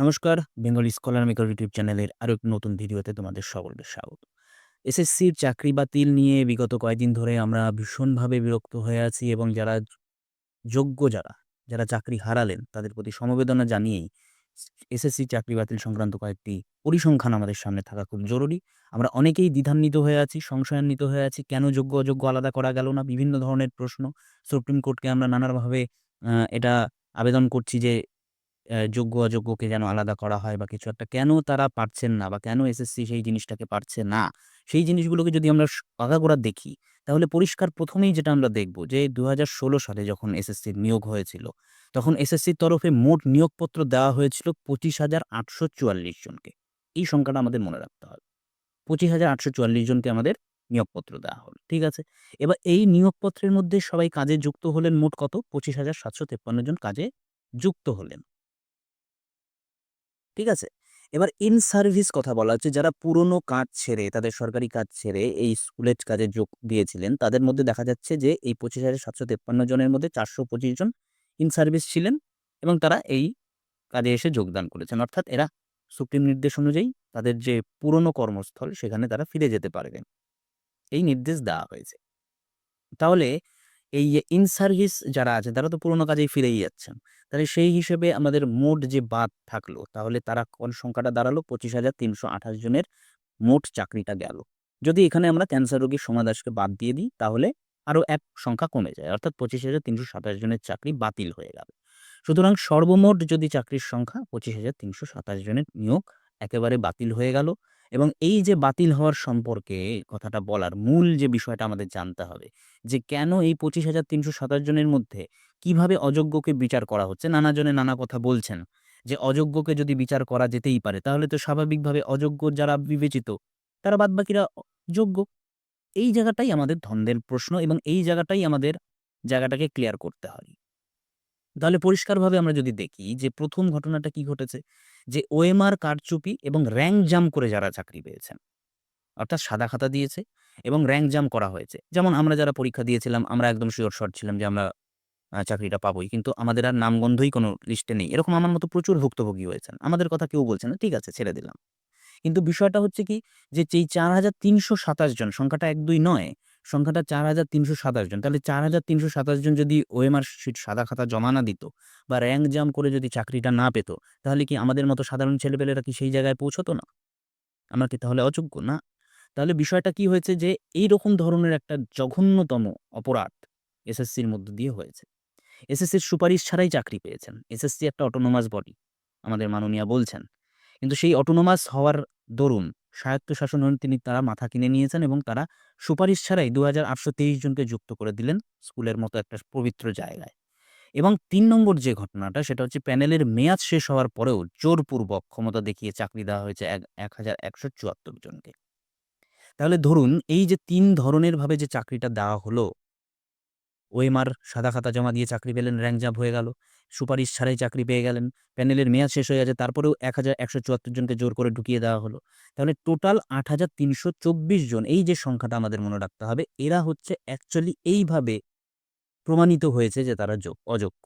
নমস্কার, Bengali scholar maker YouTube চ্যানেলের আরও একটি নতুন ভিডিওতে তোমাদের সকলকে স্বাগত। এসএসসির চাকরি বাতিল নিয়ে বিগত কয়েকদিন ধরে আমরা ভীষণভাবে বিরক্ত হয়ে আছি এবং যারা যোগ্য যারা যারা চাকরি হারালেন, তাদের প্রতি সমবেদনা জানিয়েই এসএসসি চাকরি বাতিল সংক্রান্ত কয়েকটি পরিসংখ্যান আমাদের সামনে থাকা খুব জরুরি। আমরা অনেকেই দ্বিধান্বিত হয়ে আছি, সংশয়ান্বিত হয়ে আছি, কেন যোগ্য অযোগ্য আলাদা করা গেল না, বিভিন্ন ধরনের প্রশ্ন। সুপ্রিম কোর্টকে আমরা নানাভাবে এটা আবেদন করছি যে যোগ্য, অযোগ্যকে যেন আলাদা করা হয় বা কিছু একটা, কেন তারা পারছেন না বা কেন এসএসসি সেই জিনিসটাকে পারছে না? সেই জিনিসগুলোকে যদি আমরা আগাগোড়া দেখি, তাহলে পরিষ্কার প্রথমেই যেটা আমরা দেখব যে দু হাজার ষোলো সালে যখন এসএসসির নিয়োগ হয়েছিল, তখন এসএসসির তরফে মোট নিয়োগপত্র দেওয়া হয়েছিল পঁচিশ হাজার আটশো চুয়াল্লিশ জনকে। এই সংখ্যাটা আমাদের মনে রাখতে হবে। পঁচিশ হাজার আটশো চুয়াল্লিশ জনকে আমাদের নিয়োগপত্র দেওয়া হলো, ঠিক আছে? এবার এই নিয়োগপত্রের মধ্যে সবাই কাজে যুক্ত হলেন মোট কত? পঁচিশ হাজার সাতশো তেপ্পান্ন জন কাজে যুক্ত হলেন। ঠিক আছে? এবার ইন সার্ভিস কথা বলা হচ্ছে, যারা পুরনো কাজ ছেড়ে, তাদের সরকারি কাজ ছেড়ে এই স্কুলের কাজে যোগ দিয়েছিলেন, তাদের মধ্যে দেখা যাচ্ছে যে এই পঁচিশ হাজার সাতশো তেপ্পান্ন জনের মধ্যে চারশো পঁচিশ জন ইন সার্ভিস ছিলেন এবং তারা এই কাজে এসে যোগদান করেছেন। অর্থাৎ এরা সুপ্রিম নির্দেশ অনুযায়ী তাদের যে পুরনো কর্মস্থল, সেখানে তারা ফিরে যেতে পারবেন। এই নির্দেশ দেওয়া হয়েছে। তাহলে এই যে ইন সার্ভিস যারা আছে, তারা তো পুরোনো কাজেই ফিরেই যাচ্ছেন। তাহলে সেই হিসেবে আমাদের মোট যে বাদ থাকল, তাহলে তারা কোন সংখ্যাটা দাঁড়াল? পঁচিশ হাজার তিনশো আঠাশ জনের মোট চাকরিটা গেল। যদি এখানে আমরা ক্যান্সার রোগী সোমা দাসকে বাদ দিয়ে দিই, তাহলে আরও এক সংখ্যা কমে যায়। অর্থাৎ পঁচিশ হাজার তিনশো সাতাশ জনের চাকরি বাতিল হয়ে গেল। সুতরাং সর্বমোট যদি চাকরির সংখ্যা পঁচিশ হাজার তিনশো সাতাশ জনের নিয়োগ একেবারে বাতিল হয়ে গেল এবং এই যে বাতিল হওয়ার সম্পর্কে কথাটা বলার মূল যে বিষয়টা আমাদের জানতে হবে, যে কেন এই পঁচিশ হাজার তিনশো সাতাশ জনের মধ্যে কীভাবে অযোগ্যকে বিচার করা হচ্ছে? নানা জনে নানা কথা বলছেন যে অযোগ্যকে যদি বিচার করা যেতেই পারে, তাহলে তো স্বাভাবিকভাবে অযোগ্য যারা বিবেচিত, তারা বাদবাকিরা যোগ্য। এই জায়গাটাই আমাদের ধন্দের প্রশ্ন এবং এই জায়গাটাই আমাদের জায়গাটাকে ক্লিয়ার করতে হয়। তাহলে পরিষ্কারভাবে আমরা যদি দেখি যে, প্রথম ঘটনাটা কি ঘটেছে? যে, ওএমআর কারচুপি এবং র্যাঙ্ক জাম করে যারা চাকরি পেয়েছেন, অর্থাৎ সাদা খাতা দিয়েছে এবং র্যাঙ্ক জাম করা হয়েছে। যেমন আমরা যারা পরীক্ষা দিয়েছিলাম, আমরা একদম শিওর শর্ট ছিলাম যে, আমরা চাকরিটা পাবোই। কিন্তু আমাদের আর নামগন্ধই কোনো লিস্টে নেই। এরকম আমার মতো প্রচুর ভুক্তভোগী হয়েছেন। আমাদের কথা কেউ বলছে না, ঠিক আছে, ছেড়ে দিলাম। কিন্তু বিষয়টা হচ্ছে কি? যে এই চার হাজার তিনশো সাতাশ জন, সংখ্যাটা এক দুই নয় সংখ্যাটা চার হাজার তিনশো সাতাশ জন। তাহলে চার হাজার তিনশো সাতাশ জন যদি ওএমআর শিট সাদা খাতা জমা না দিত বা র্যাঙ্ক জাম করে যদি চাকরিটা না পেত, তাহলে কি আমাদের মতো সাধারণ ছেলেপেলেরা কি সেই জায়গায় পৌঁছতো না? আমরা কি তাহলে অযোগ্য না? তাহলে বিষয়টা কি হয়েছে যে এই রকম ধরনের একটা জঘন্যতম অপরাধ এসএসসির মধ্য দিয়ে হয়েছে। এসএসসির সুপারিশ ছাড়াই চাকরি পেয়েছেন। এসএসসি একটা অটোনোমাস বডি আমাদের মাননীয়া বলছেন। কিন্তু সেই অটোনোমাস হওয়ার দরুন স্বায়ত্তশাসন তিনি তারা মাথা কিনে নিয়েছেন এবং তারা সুপারিশ ছাড়াই দু হাজার আটশো তেইশ জনকে যুক্ত করে দিলেন স্কুলের মতো একটা পবিত্র জায়গায়। এবং তিন নম্বর যে ঘটনাটা, সেটা হচ্ছে প্যানেলের মেয়াদ শেষ হওয়ার পরেও জোরপূর্বক ক্ষমতা দেখিয়ে চাকরি দেওয়া হয়েছে এক এক হাজার একশো চুয়াত্তর জনকে। তাহলে ধরুন, এই যে তিন ধরনের ভাবে যে চাকরিটা দেওয়া হলো ওএমআর সাদা খাতা জমা দিয়ে চাকরি পেলেন র্যাঙ্ক জাম্প হয়ে গেল, সুপারিশ ছাড়াই চাকরি পেয়ে গেলেন প্যানেলের মেয়াদ শেষ হয়ে গেছে, তারপরেও এক হাজার একশো চুয়াত্তর জনকে জোর করে ঢুকিয়ে দেওয়া হলো। তাহলে টোটাল আট হাজার তিনশো চব্বিশ জন, এই যে সংখ্যাটা আমাদের মনে রাখতে হবে, এরা হচ্ছে অ্যাকচুয়ালি এইভাবে প্রমাণিত হয়েছে যে তারা যোগ, অযোগ্য।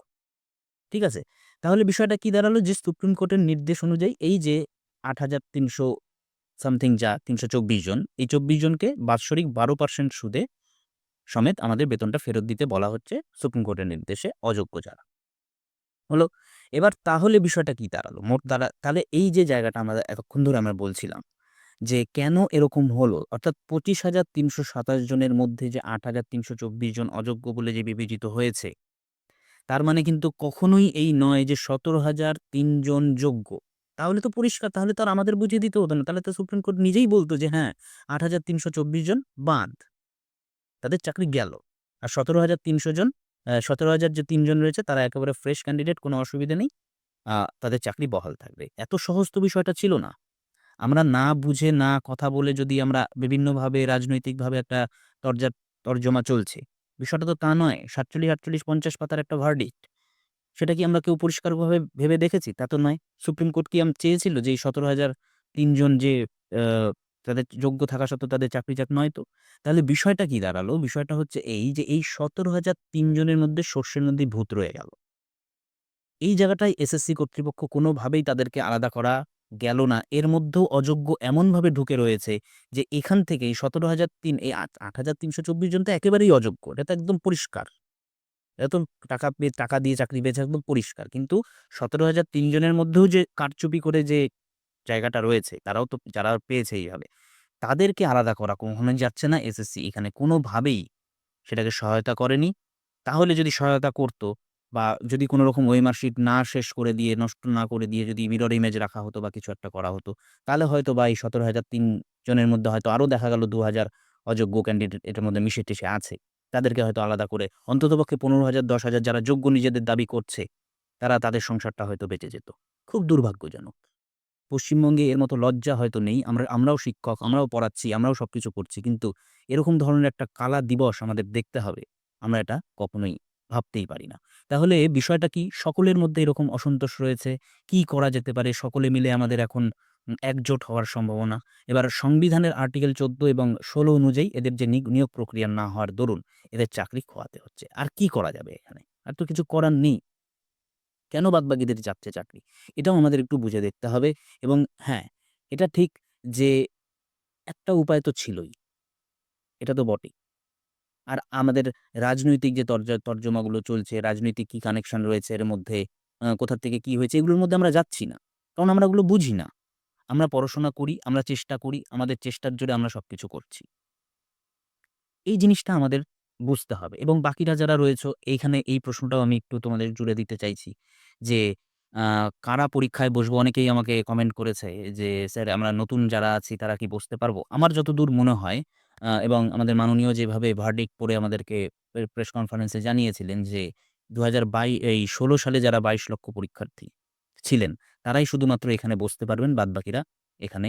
ঠিক আছে? তাহলে বিষয়টা কি দাঁড়াল? যে সুপ্রিম কোর্টের নির্দেশ অনুযায়ী এই যে আট হাজার তিনশো সামথিং যা, তিনশো চব্বিশ জন, এই চব্বিশ জনকে বাৎসরিক বারো পার্সেন্ট সুদে সমেত আমাদের বেতনটা ফেরত দিতে বলা হচ্ছে সুপ্রিম কোর্টের নির্দেশে অযোগ্য যারা। হলো, এবার তাহলে বিষয়টা কি দাঁড়াল? মোট দাঁড়া, তাহলে এই যে জায়গাটা আমরা এতক্ষণ ধরে আমরা বলছিলাম, যে কেন এরকম হলো? অর্থাৎ পঁচিশ হাজার তিনশো সাতাশ জনের মধ্যে যে আট হাজার তিনশো চব্বিশ জন অযোগ্য বলে যে বিবেচিত হয়েছে, তার মানে কিন্তু কখনোই এই নয় যে সতেরো হাজার তিনজন যোগ্য। তাহলে তো পরিষ্কার, তাহলে তো আর আমাদের বুঝিয়ে দিতে হতো না। তাহলে তো সুপ্রিম কোর্ট নিজেই বলতো যে হ্যাঁ আট হাজার তিনশো চব্বিশ জন বাদ। তাদের চাকরি গেল। আর সতেরো হাজার তিনশো জন সতেরো হাজার যে তিনজন রয়েছে, তারা একেবারে ফ্রেশ ক্যান্ডিডেট কোনো অসুবিধা নেই। তাদের চাকরি বহাল থাকবে। এত সহজ তো বিষয়টা ছিল না। আমরা না বুঝে, না কথা বলে যদি আমরা বিভিন্নভাবে রাজনৈতিকভাবে একটা তরজা, তর্জমা চলছে, বিষয়টা তো তা নয়। সাতচল্লিশ, আটচল্লিশ, পঞ্চাশ পাতার একটা ভার্ডিক্ট সেটা কি আমরা কেউ পরিষ্কারভাবে ভেবে দেখেছি? তা তো নয়। সুপ্রিম কোর্ট কি আম, চেয়েছিল যে এই সতেরো হাজার তিনজন যে তাদের যোগ্য থাকা সত্ত্বেও তাদের চাকরি চাক নয় তো তাহলে বিষয়টা কি দাঁড়াল বিষয়টা হচ্ছে এই যে এই সতেরো হাজার তিনজনের মধ্যে শস্যের নদী ভূত রয়ে গেল এই জায়গাটায় এসএসসি কর্তৃপক্ষ কোনোভাবেই তাদেরকে আলাদা করা গেল না। এর মধ্যেও অযোগ্য এমনভাবে ঢুকে রয়েছে যে এখান থেকেই ১৭,০০০ এই আট ৮,৩২৪ জন তো একেবারেই অযোগ্য। এটা তো একদম পরিষ্কার। এটা তো টাকা পেয়ে টাকা দিয়ে চাকরি পেয়েছে একদম পরিষ্কার। কিন্তু সতেরো হাজার তিনজনের মধ্যেও যে কারচুপি করে যে জায়গাটা রয়েছে তারাও তো যারা পেয়েছে এইভাবে, তাদেরকে আলাদা করা কখনোই যাচ্ছে না এসএসসি এখানে কোনোভাবেই সেটাকে সহায়তা করেনি। তাহলে যদি সহায়তা করত বা যদি কোনো রকম ওএমআর শিট না শেষ করে দিয়ে, নষ্ট না করে দিয়ে যদি মিরর ইমেজ রাখা হতো বা কিছু একটা করা হতো, তাহলে হয়তো বা এই ১৭,০০৩ জনের মধ্যে হয়তো আরও দেখা গেল ২,০০০ অযোগ্য ক্যান্ডিডেট এটার মধ্যে মিশে-টিশে আছে। তাদেরকে হয়তো আলাদা করে অন্ততপক্ষে পনেরো হাজার দশ হাজার যারা যোগ্য নিজেদের দাবি করছে, তারা তাদের সংসারটা হয়তো বেঁচে যেত। খুব দুর্ভাগ্যজনক। পশ্চিমবঙ্গে এর মতো লজ্জা হয়তো নেই। আমরা আমরাও শিক্ষক, আমরাও পড়াচ্ছি, আমরাও সবকিছু করছি। কিন্তু এরকম ধরনের একটা কালা দিবস আমাদের দেখতে হবে। আমরা এটা কখনোই ভাবতেই পারি না। তাহলে বিষয়টা কি? সকলের মধ্যে এরকম অসন্তোষ রয়েছে। কি করা যেতে পারে? সকলে মিলে আমাদের এখন একজোট হওয়ার সম্ভাবনা। এবার সংবিধানের আর্টিকেল ১৪ এবং ১৬ অনুযায়ী এদের যে নিয়োগ প্রক্রিয়া না হওয়ার দরুন এদের চাকরি খোয়াতে হচ্ছে। আর কি করা যাবে এখানে? আর তো কিছু করার নেই। কেন বাদবাকিদের যাচ্ছে চাকরি? এটাও আমাদের একটু বুঝে দেখতে হবে এবং হ্যাঁ, এটা ঠিক যে একটা উপায় তো ছিলই। এটা তো বটেই। আর আমাদের রাজনৈতিক যে তরজা তর্জমাগুলো চলছে, রাজনৈতিক কি কানেকশন রয়েছে এর মধ্যে, কোথা থেকে কি হয়েছে এগুলোর মধ্যে আমরা যাচ্ছি না। কারণ আমরা ওগুলো বুঝি না। আমরা পড়াশোনা করি, আমরা চেষ্টা করি, আমাদের চেষ্টার জোরে আমরা সবকিছু করছি। এই জিনিসটা আমাদের বুঝতে হবে এবং বাকিরা যারা রয়েছে এইখানে এই প্রশ্নটাও আমি একটু তোমাদের জুড়ে দিতে চাইছি যে, কারা পরীক্ষায় বসবো? অনেকেই আমাকে কমেন্ট করেছে যে, "স্যার আমরা নতুন যারা আছি তারা কি বসতে পারব?" আমার যতদূর মনে হয় এবং আমাদের মাননীয় যেভাবে ভার্ডিক পড়ে আমাদেরকে প্রেস কনফারেন্সে জানিয়েছিলেন যে, ২০২২ এই ১৬ সালে যারা ২২ লক্ষ পরীক্ষার্থী ছিলেন, তারাই শুধুমাত্র এখানে বসতে পারবেন। বাদবাকিরা এখানে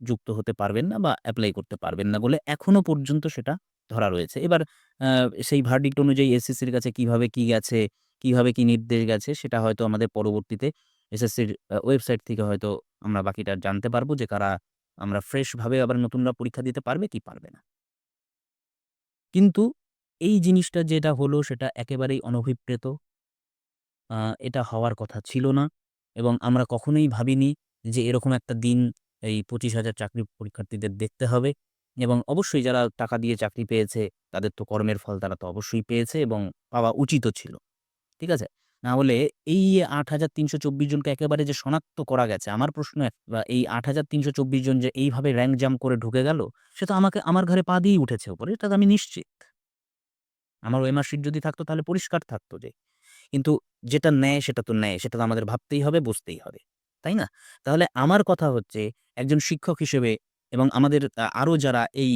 যুক্ত হতে পারবেন না বা অ্যাপ্লাই করতে পারবেন না বলে এখনও পর্যন্ত সেটা ধরা রয়েছে। এবার সেই ভার্ডিক্ট অনুযায়ী এসএসসির কাছে কীভাবে কি গেছে, কীভাবে কি নির্দেশ গেছে সেটা হয়তো আমাদের পরবর্তীতে এসএসসির ওয়েবসাইট থেকে হয়তো আমরা বাকিটা জানতে পারব যে কারা আমরা ফ্রেশ ভাবে আবার নতুনরা পরীক্ষা দিতে পারবে কি পারবে না। কিন্তু এই জিনিসটা যেটা হলো সেটা একেবারেই অনভিপ্রেত। এটা হওয়ার কথা ছিল না এবং আমরা কখনোই ভাবিনি যে এরকম একটা দিন এই ২৫,০০০ চাকরি পরীক্ষার্থীদের দেখতে হবে এবং অবশ্যই যারা টাকা দিয়ে চাকরি পেয়েছে তাদের তো কর্মের ফল তারা তো অবশ্যই পেয়েছে এবং পাওয়া উচিতও ছিল। ঠিক আছে? না হলে এই ৮,৩২৪ জনকে একেবারে যে শনাক্ত করা গেছে আমার প্রশ্ন এক বা এই ৮,৩২৪ জন যে এইভাবে র‍্যাংক জাম্প করে ঢুকে গেল সে তো আমাকে আমার ঘাড়ে পা দিয়েই উঠেছে ওপরে এটা আমি নিশ্চিত। আমার ওএমআর শিট যদি থাকতো তাহলে পরিষ্কার থাকতো যে। কিন্তু যেটা নেয় সেটা তো নেয় সেটা তো আমাদের ভাবতেই হবে, বুঝতেই হবে। তাই না? তাহলে আমার কথা হচ্ছে একজন শিক্ষক হিসেবে এবং আমাদের আরও যারা এই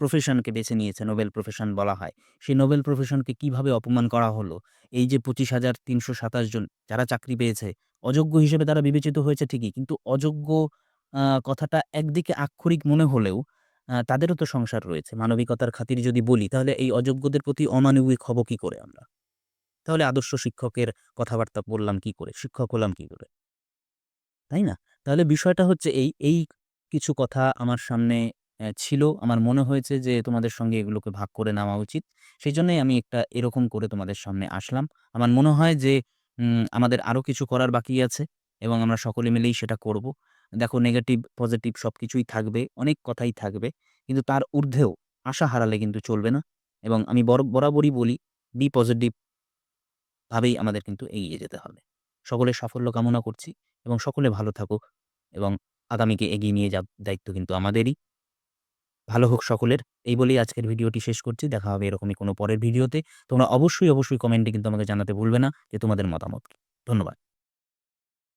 প্রফেশনকে বেছে নিয়েছে নোবেল প্রফেশন বলা হয়। সেই নোবেল প্রফেশনকে কীভাবে অপমান করা হলো। এই যে ২৫,৩২৭ জন যারা চাকরি পেয়েছে, অযোগ্য হিসেবে তারা বিবেচিত হয়েছে ঠিকই। কিন্তু অযোগ্য কথাটা একদিকে আক্ষরিক মনে হলেও তাদেরও তো সংসার রয়েছে। মানবিকতার খাতির যদি বলি তাহলে এই অযোগ্যদের প্রতি অমানবিক হব কি করে আমরা? তাহলে আদর্শ শিক্ষকের কথাবার্তা বললাম কি করে? শিক্ষক হলাম কি করে? তাই না? তাহলে বিষয়টা হচ্ছে এই, এই কিছু কথা আমার সামনে ছিল। আমার মনে হয়েছে যে তোমাদের সঙ্গে এগুলোকে ভাগ করে নেওয়া উচিত। সেই জন্যই আমি একটা এরকম করে তোমাদের সামনে আসলাম। আমার মনে হয় যে আমাদের আরও কিছু করার বাকি আছে এবং আমরা সকলে মিলেই সেটা করব। দেখো নেগেটিভ, পজিটিভ সব কিছুই থাকবে, অনেক কথাই থাকবে। কিন্তু তার ঊর্ধ্বেও আশা হারালে কিন্তু চলবে না এবং আমি বর বরাবরই বলি বি পজিটিভ ভাবেই আমাদের কিন্তু এগিয়ে যেতে হবে। সকলে সাফল্য কামনা করছি এবং সকলে ভালো থাকুক এবং আগামীকে এগিয়ে নিয়ে যাওয়ার দায়িত্ব কিন্তু আমাদেরই। ভালো হোক সকলের। এই বলেই আজকের ভিডিওটি শেষ করছি। দেখা হবে এরকমই কোনো পরের ভিডিওতে। তোমরা অবশ্যই, অবশ্যই কমেন্টে কিন্তু আমাকে জানাতে ভুলবে না যে তোমাদের মতামত ধন্যবাদ।